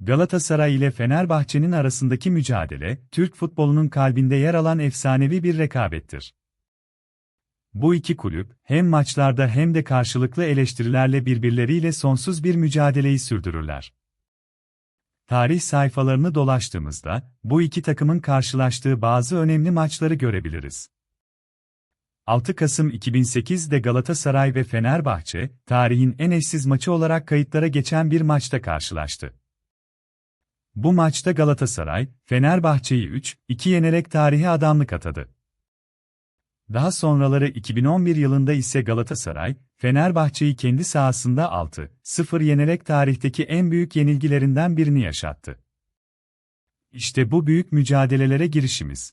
Galatasaray ile Fenerbahçe'nin arasındaki mücadele, Türk futbolunun kalbinde yer alan efsanevi bir rekabettir. Bu iki kulüp, hem maçlarda hem de karşılıklı eleştirilerle birbirleriyle sonsuz bir mücadeleyi sürdürürler. Tarih sayfalarını dolaştığımızda, bu iki takımın karşılaştığı bazı önemli maçları görebiliriz. 6 Kasım 2008'de Galatasaray ve Fenerbahçe, tarihin en eşsiz maçı olarak kayıtlara geçen bir maçta karşılaştı. Bu maçta Galatasaray, Fenerbahçe'yi 3-2 yenerek tarihe adamlık atadı. Daha sonraları 2011 yılında ise Galatasaray, Fenerbahçe'yi kendi sahasında 6-0 yenerek tarihteki en büyük yenilgilerinden birini yaşattı. İşte bu büyük mücadelelere girişimiz.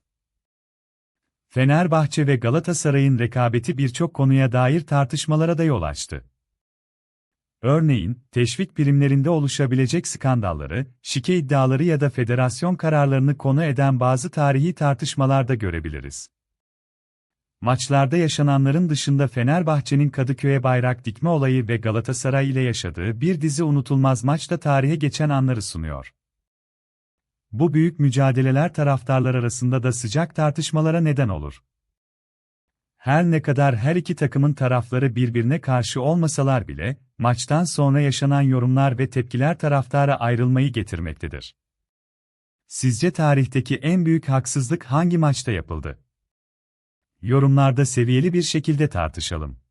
Fenerbahçe ve Galatasaray'ın rekabeti birçok konuya dair tartışmalara da yol açtı. Örneğin, teşvik birimlerinde oluşabilecek skandalları, şike iddiaları ya da federasyon kararlarını konu eden bazı tarihi tartışmalarda görebiliriz. Maçlarda yaşananların dışında Fenerbahçe'nin Kadıköy'e bayrak dikme olayı ve Galatasaray ile yaşadığı bir dizi unutulmaz maçta tarihe geçen anları sunuyor. Bu büyük mücadeleler taraftarlar arasında da sıcak tartışmalara neden olur. Her ne kadar her iki takımın tarafları birbirine karşı olmasalar bile, maçtan sonra yaşanan yorumlar ve tepkiler taraftara ayrılmayı getirmektedir. Sizce tarihteki en büyük haksızlık hangi maçta yapıldı? Yorumlarda seviyeli bir şekilde tartışalım.